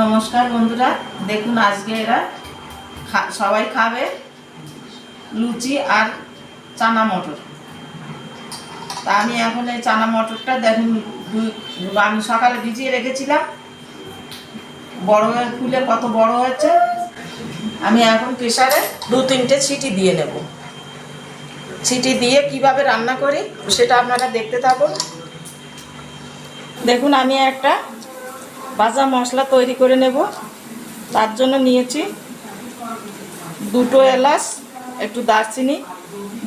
নমস্কার বন্ধুরা, দেখুন আজকে এরা সবাই খাবে লুচি আর চানা মটর। তা আমি এখন এই চানা মটরটা দেখুন আমি সকালে ভিজিয়ে রেখেছিলাম। বড় হয়ে ফুলে কত বড় হয়েছে। আমি এখন প্রেসারে দু তিনটে সিটি দিয়ে নেব। সিটি দিয়ে কীভাবে রান্না করি সেটা আপনারা দেখতে থাকুন। দেখুন, আমি একটা ভাজা মশলা তৈরি করে নেব। তার জন্য নিয়েছি দুটো এলাচ, একটু দারচিনি,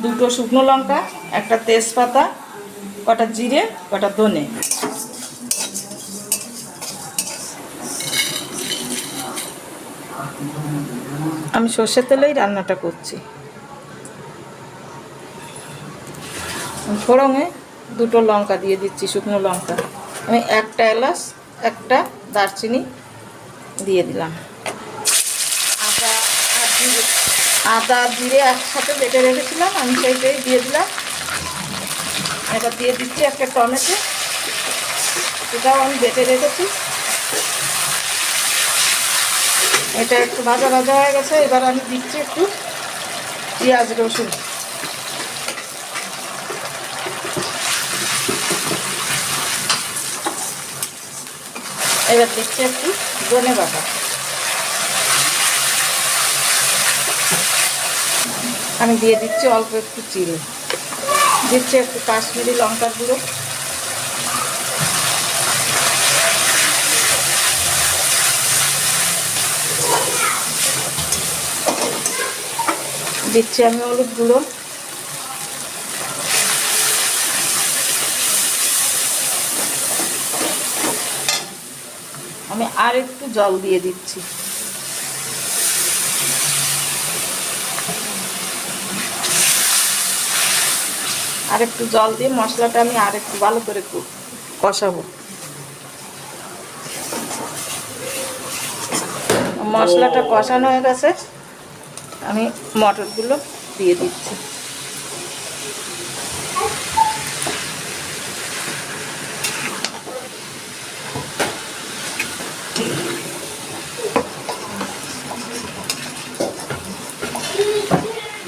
দুটো শুকনো লঙ্কা, একটা তেজপাতা, কটা জিরে, কটা ধনে। আমি সর্ষের তেলেই রান্নাটা করছি। ফোড়ঙে দুটো লঙ্কা দিয়ে দিচ্ছি, শুকনো লঙ্কা। আমি একটা এলাচ, একটা দারচিনি দিয়ে দিলাম। আদা আর জিরে, আদা, জিরে একসাথে বেটে রেখেছিলাম, আমি সেইটাই দিয়ে দিলাম। এটা দিয়ে দিচ্ছি একটা টমেটো, এটাও আমি বেটে রেখেছি। এটা একটু ভাজা ভাজা হয়ে গেছে, এবার আমি দিচ্ছি একটু পেঁয়াজ রসুন। এবার দিচ্ছি একটু ধনে বাটা। আমি দিয়ে দিচ্ছি অল্প একটু চিনি দিচ্ছি একটু কাশ্মীরি লঙ্কার গুঁড়ো। দিচ্ছি আমি হলুদ গুঁড়ো। আমি আর একটু জল দিয়ে দিচ্ছি। আর একটু জল দিয়ে মশলাটা আমি আর একটু ভালো করে কষাবো। মশলাটা কষানো হয়ে গেছে। আমি মটরগুলো দিয়ে দিচ্ছি।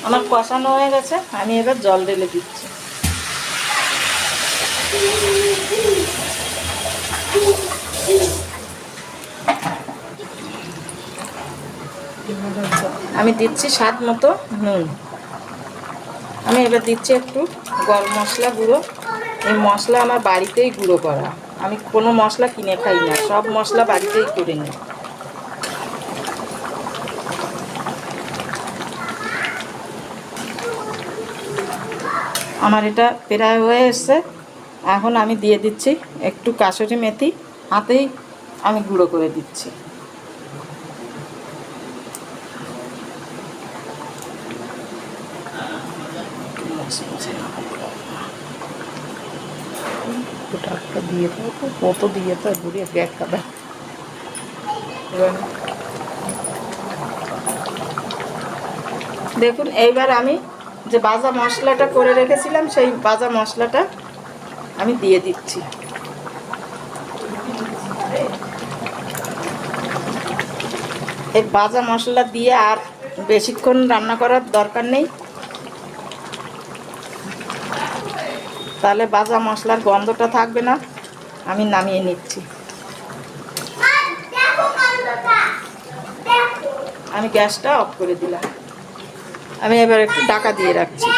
আমার কষানো হয়ে গেছে, আমি এবার জল ঢেলে দিচ্ছি। আমি দিচ্ছি স্বাদ মতো নুন। আমি এবার দিচ্ছি একটু গরম মশলা গুঁড়ো। এই মশলা আমার বাড়িতেই গুঁড়ো করা। আমি কোনো মশলা কিনে খাই না, সব মশলা বাড়িতেই করে নিই। আমার এটা প্রায় হয়ে এসছে। এখন আমি দিয়ে দিচ্ছি একটু কাসুরি মেথি, হাতেই আমি গুঁড়ো করে দিচ্ছি। একটা দিয়ে তো কত দিয়ে তো গ্যাস খাবে দেখুন, এইবার আমি যে বাজা মশলাটা করে রেখেছিলাম, সেই বাজা মশলাটা আমি দিয়ে দিচ্ছি। এই বাজা মশলা দিয়ে আর বেশিক্ষণ রান্না করার দরকার নেই। তাহলে বাজা মশলার গন্ধটা থাকবে না। আমি নামিয়ে নিচ্ছি। আমি গ্যাসটা অফ করে দিলাম। আমি এবার একটু ডাকা দিয়ে রাখছি।